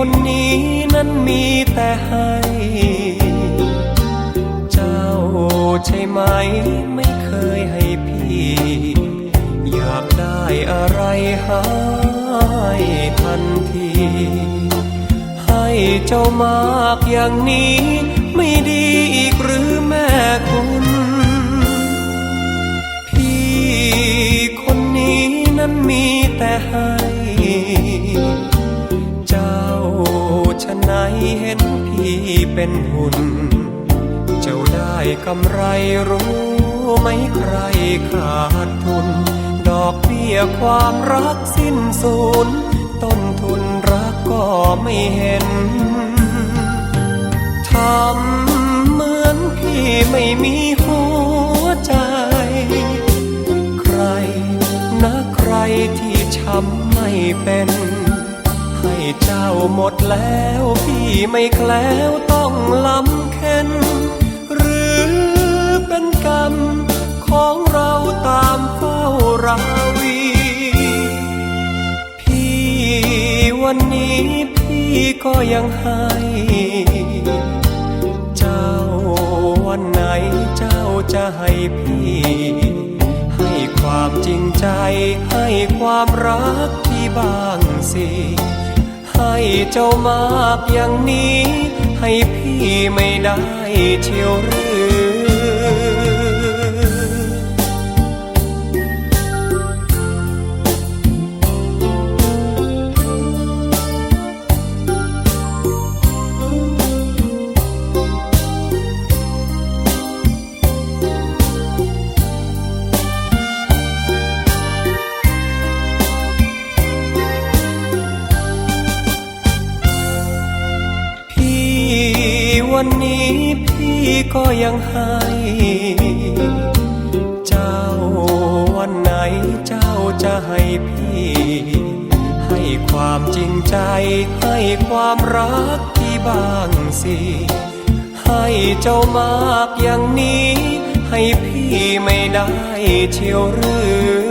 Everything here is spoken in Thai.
คนนี้นั้นมีแต่ให้ เจ้าใช่ไหมไม่เคยให้พี่ อยากได้อะไรให้ทันที ให้เจ้ามากอย่างนี้ ไม่ดีอีกหรือแม่คุณ เป็นหุ่น เจ้าได้กำไรรู้ไหมใครขาดทุน ดอกเบี้ยความรักสิ้นสูญต้นทุนรักก็ไม่เห็น ทำเหมือนพี่ไม่มีหัวใจ ใครนะใครที่ช้ำไม่เป็น เจ้าหมดแล้วพี่ไม่แคล้วต้องลำเค็นหรือเป็นกรรมของเราตามเฝ้าราวี พี่วันนี้พี่ก็ยังให้ เจ้าวันไหนเจ้าจะให้พี่ให้ความจริงใจให้ความรักที่บ้างสิ ให้เจ้ามากอย่างนี้ ให้พี่ไม่ได้เชียวหรือ วันนี้พี่ก็ยังให้ เจ้าวันไหนเจ้าจะให้พี่ ให้ความจริงใจ ให้ความรักที่บ้างสิ ให้เจ้ามากอย่างนี้ ให้พี่ไม่ได้เชียวหรือ